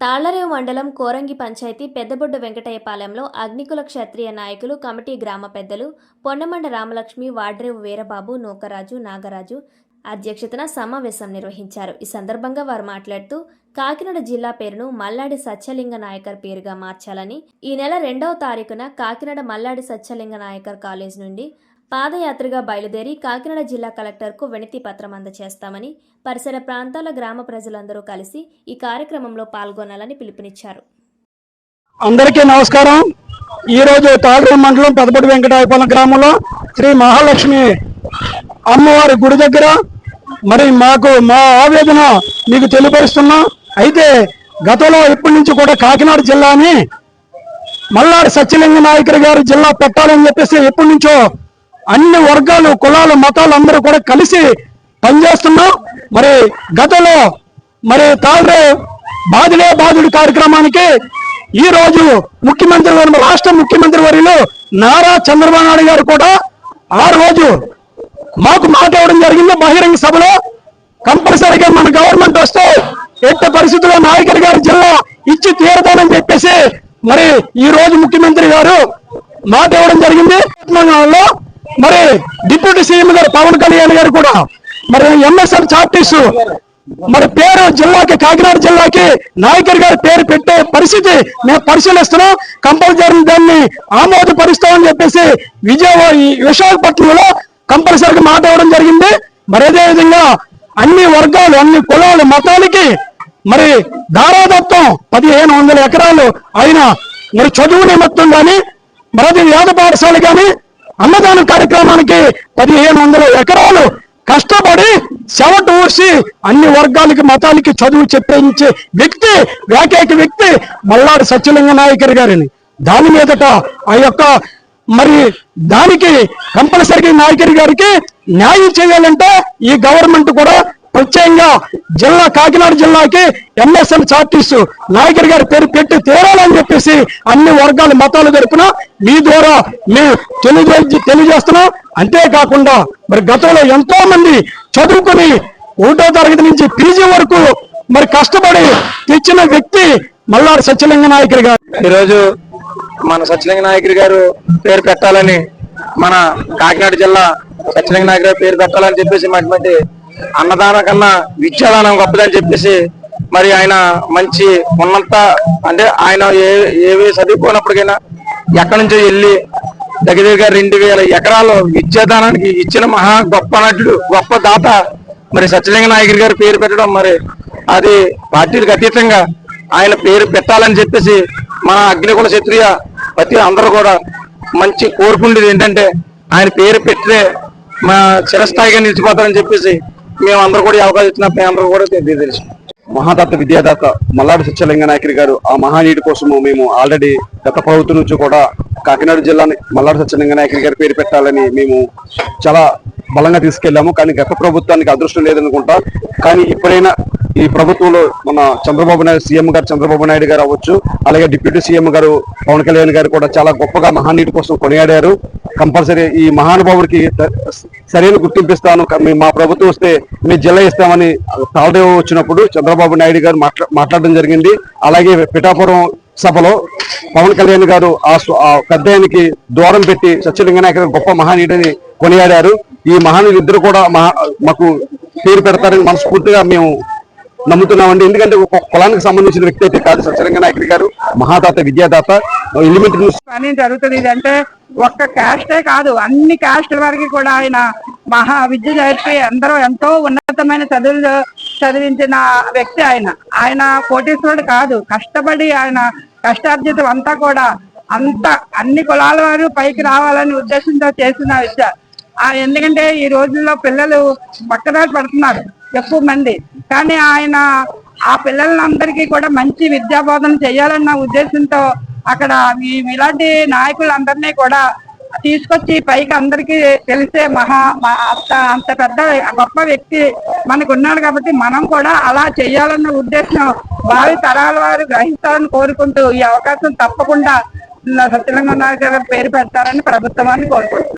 తాళ్ళరేవు మండలం కోరంగి పంచాయతీ పెద్దబొడ్డు వెంకటయ్యపాలెంలో అగ్నికుల క్షత్రియ నాయకులు కమిటీ గ్రామ పెద్దలు పొన్నమండ రామలక్ష్మి వాడ్రేవు వీరబాబు నూకరాజు నాగరాజు అధ్యక్షతన సమావేశం నిర్వహించారు. ఈ సందర్భంగా వారు మాట్లాడుతూ కాకినాడ జిల్లా పేరును మల్లాడి సత్యలింగ నాయకర్ పేరుగా మార్చాలని ఈ నెల రెండవ తారీఖున కాకినాడ మల్లాడి సత్యలింగ నాయకర్ కాలేజ్ నుండి పాదయాత్రగా బయలుదేరి కాకినాడ జిల్లా కలెక్టర్కు వినతి పత్రం అందజేస్తామని పరిసర ప్రాంతాల గ్రామ ప్రజలందరూ కలిసి ఈ కార్యక్రమంలో పాల్గొనాలని పిలుపునిచ్చారు. అందరికీ నమస్కారం. ఈరోజు రోజు మండలం పెదపటి వెంకటాయపాలెం గ్రామంలో శ్రీ మహాలక్ష్మి అమ్మవారి గుడి దగ్గర మరి మాకు మా ఆవేదన మీకు తెలియపరుస్తున్నాం. అయితే గతంలో ఇప్పటి నుంచి కూడా కాకినాడ జిల్లాని మల్లాడి సత్యలింగ నాయకుడు గారు జిల్లా పెట్టాలని చెప్పేసి ఎప్పటి నుంచో అన్ని వర్గాలు కులాలు మతాలు అందరూ కూడా కలిసి పనిచేస్తున్నాం. మరి గతంలో మరి తాళరే బాధులే బాధుడు కార్యక్రమానికి ఈ రోజు ముఖ్యమంత్రి వర్యులు రాష్ట్ర ముఖ్యమంత్రి వర్యులు నారా చంద్రబాబు నాయుడు గారు కూడా ఆ రోజు మాకు మాట ఇవ్వడం జరిగింది. బహిరంగ సభలో కంపల్సరీగా మన గవర్నమెంట్ వస్తే ఎట్టి పరిస్థితుల్లో నాయకుడి గారి జిల్లా ఇచ్చి తీరుతానని చెప్పేసి మరి ఈ రోజు ముఖ్యమంత్రి గారు మాట ఇవ్వడం జరిగింది. తెలంగాణలో మరి డిప్యూటీ సీఎం గారు పవన్ కళ్యాణ్ గారు కూడా మరి ఎంఎస్ఎల్ చార్టీస్ మరి పేరు జిల్లాకి కాకినాడ జిల్లాకి నాయకర్ గారి పేరు పెట్టే పరిస్థితి మేము పరిశీలిస్తున్నాం. కంపల్సరీ దాన్ని ఆమోదపరుస్తామని చెప్పేసి విజయవాడ ఈ విశాఖపట్నంలో కంపల్సరీగా మాట ఇవ్వడం జరిగింది. మరి అదే విధంగా అన్ని వర్గాలు అన్ని కులాలు మతాలకి మరి దారాదత్తం పదిహేను వందల ఎకరాలు ఆయన మరి చదువు నిమిత్తం కానీ మరది వేద పాఠశాల కానీ అన్నదాన కార్యక్రమానికి పదిహేను వందల ఎకరాలు కష్టపడి చెవట ఊసి అన్ని వర్గాలకి మతాలకి చదువు చెప్పించే వ్యక్తి ఏకైక వ్యక్తి మల్లాడు సత్యలింగ నాయకర్ గారిని. దాని మీదట ఆ యొక్క మరి దానికి కంపల్సరీ నాయకర్ గారికి న్యాయం చేయాలంటే ఈ గవర్నమెంట్ కూడా ప్రత్యేకంగా జిల్లా కాకినాడ జిల్లాకి ఎంఎస్ఎల్ చార్టీస్ నాయకర్ గారి పేరు పెట్టి తీర చేసి అన్ని వర్గాల మతాలు తరపున మీ ద్వారా మేము తెలియజే తెలియజేస్తున్నాం. అంతేకాకుండా మరి గతంలో ఎంతో మంది చదువుకుని ఒకటో తరగతి నుంచి పీజీ వరకు మరి కష్టపడి తెచ్చిన వ్యక్తి మల్లారి సత్యలింగ నాయకుడు గారు. ఈరోజు మన సత్యలింగ నాయకుడి గారు పేరు పెట్టాలని మన కాకినాడ జిల్లా సత్యలింగ నాయకుడి పేరు పెట్టాలని చెప్పేసి అటువంటి అన్నదానం కన్నా విద్యాదానం గొప్పదని చెప్పేసి మరి ఆయన మంచి ఉన్నంత అంటే ఆయన ఏ ఏవి చదువుకోనప్పటికైనా ఎక్కడి నుంచో వెళ్ళి దగ్గర దగ్గర రెండు వేల ఎకరాలు విద్యాదానానికి ఇచ్చిన మహా గొప్ప నటుడు గొప్ప దాత మరి సత్యలింగ నాయకుడి గారి పేరు పెట్టడం మరి అది పార్టీలకు అతీతంగా ఆయన పేరు పెట్టాలని చెప్పేసి మన అగ్నికుల క్షత్రియ ప్రతి అందరూ కూడా మంచి కోరుకుండేది ఏంటంటే ఆయన పేరు పెట్టే మా చిరస్థాయిగా నిలిచిపోతారని చెప్పేసి మేము అందరూ కూడా అవకాశం ఇచ్చిన అందరూ కూడా తె- తెలుసు మహాదాత విద్యాదాత మల్లాడి సత్యలింగ నాయకుడి గారు ఆ మహానీయుడి కోసము మేము ఆల్రెడీ గత ప్రభుత్వం నుంచి కూడా కాకినాడ జిల్లాని మల్లాడి సత్యలింగ నాయకుడి గారి పేరు పెట్టాలని మేము చాలా బలంగా తీసుకెళ్ళాము కానీ గత ప్రభుత్వానికి అదృష్టం లేదనుకుంటా. కానీ ఇప్పుడైనా ఈ ప్రభుత్వంలో మన చంద్రబాబు నాయుడు సీఎం గారు చంద్రబాబు నాయుడు గారు అవ్వచ్చు. అలాగే డిప్యూటీ సీఎం గారు పవన్ కళ్యాణ్ గారు కూడా చాలా గొప్పగా మహానీయుడి కోసం కొనియాడారు. కంపల్సరీ ఈ మహానుభావుడికి సరైన గుర్తింపిస్తాను. మా ప్రభుత్వం వస్తే మీ జిల్లా ఇస్తామని తాళదేవ వచ్చినప్పుడు చంద్రబాబు నాయుడు గారు మాట్లా మాట్లాడడం జరిగింది. అలాగే పిఠాపురం సభలో పవన్ కళ్యాణ్ గారు ఆ స్వ- ఆ పెద్ద ఆయనకి దూరం పెట్టి సత్యలింగనాయక గొప్ప మహానీయుడిని కొనియాడారు. ఈ మహానీయులు ఇద్దరు కూడా మహా మాకు పేరు పెడతారని మనస్ఫూర్తిగా మేము నమ్ముతున్నామండి. ఎందుకంటే ఒక కులానికి సంబంధించిన వ్యక్తి అయితే కాదు సత్యరంగ నాయకుడి గారు మహాదాత విద్యాదాత ఎలిమెంటరీ పని జరుగుతుంది ఇదంటే ఒక్క క్యాస్టే కాదు. అన్ని క్యాస్ట్ల వారికి కూడా ఆయన మహా విద్య నేర్పి అందరూ ఎంతో ఉన్నతమైన చదువులు చదివించిన వ్యక్తి ఆయన. ఆయన కోటీశ్వరుడు కాదు. కష్టపడి ఆయన కష్టార్జితం అంతా కూడా అంత అన్ని కులాల వారు పైకి రావాలని ఉద్దేశంతో చేసిన విద్య. ఎందుకంటే ఈ రోజుల్లో పిల్లలు పక్కదారి పడుతున్నారు ఎక్కువ మంది. కానీ ఆయన ఆ పిల్లలందరికీ కూడా మంచి విద్యా బోధన చేయాలన్న ఉద్దేశంతో అక్కడ ఇలాంటి నాయకులందరినీ కూడా తీసుకొచ్చి పైకి అందరికీ తెలిసే మహా మ- అంత అంత పెద్ద గొప్ప వ్యక్తి మనకు ఉన్నాడు కాబట్టి మనం కూడా అలా చేయాలన్న ఉద్దేశం భావి తరాల వారు గ్రహిస్తారని కోరుకుంటూ ఈ అవకాశం తప్పకుండా సత్యలంగా నాయకుల పేరు పెడతారని ప్రభుత్వాన్ని కోరుకుంటున్నాను.